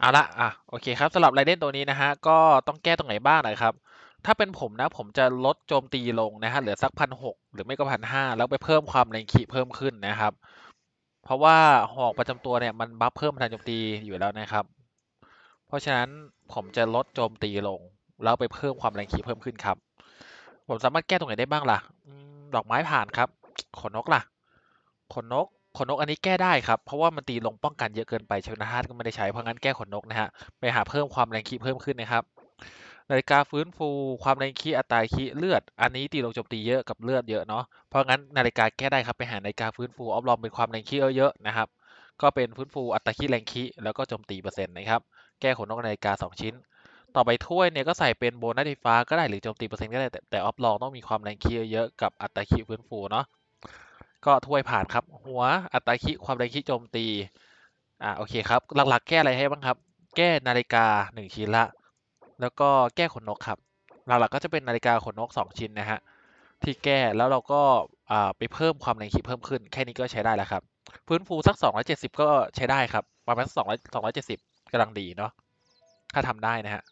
เอาละอะโอเคครับสำหรับไรเดนตัวนี้นะฮะก็ต้องแก้ตรงไหนบ้างนะครับ ถ้าเป็นผมนะผมจะลดโจมตีลงนะฮะเหลือสักพันหกหรือไม่ก็พันห้าแล้วไปเพิ่มความแรงขีเพิ่มขึ้นนะครับ เพราะว่าหอกประจำตัวเนี่ยมันบัฟเพิ่มพลังโจมตีอยู่แล้วนะครับ เพราะฉะนั้นผมจะลดโจมตีลง แล้วไปเพิ่มความแรงขีเพิ่มขึ้นครับ ผมสามารถแก้ตรงไหนได้บ้างล่ะดอกไม้ผ่านครับ ขนนกล่ะ ขนนก ขนนกอันนี้แก้ได้ครับ เพราะว่ามันตีลงป้องกันเยอะเกินไปชนะธาตุก็ไม่ได้ใช้เพราะงั้นแก้ขนนกนะฮะไปหาเพิ่มความแรงคีเพิ่มขึ้นนะครับนาฬิกาฟื้นฟูความแรงคีอัตราคีเลือด อันนี้ตีลงโจมตีเยอะกับเลือดเยอะเนาะเพราะงั้นนาฬิกาแก้ได้ครับไปหานาฬิกาฟื้นฟูออฟลอมเป็นความแรงคีเยอะๆนะครับก็เป็นฟื้นฟูอัตราคีแรงคีแล้วก็โจมตีเปอร์เซ็นต์นะครับแก้ขนนกนาฬิกาสองชิ้น ต่อไปถ้วยเนี่ยก็ใส่เป็นโบนัสไฟฟ้าก็ได้หรือโจมตีเปอร์เซ็นต์ก็ได้แต่ออฟลองต้องมีความแรงคีเยอะกับอัตราคีฟื้นฟูเนาะ ก็ถ้วยผ่านครับ หัวอัตราคิความแรงคิโจมตี อ่าโอเคครับ หลักๆ แก้อะไรให้บ้างครับ แก้นาฬิกาหนึ่งชิ้นละ แล้วก็แก้ขนนกครับ หลักๆก็จะเป็นนาฬิกาขนนกสองชิ้นนะฮะที่แก้แล้วเราก็อ่าไปเพิ่มความแรงคิเพิ่มขึ้น แค่นี้ก็ใช้ได้แล้วครับ ฟื้นฟูสักสองร้อยเจ็ดสิบก็ใช้ได้ครับ ประมาณสองร้อยสองร้อยเจ็ดสิบกำลังดีเนาะถ้าทำได้นะฮะ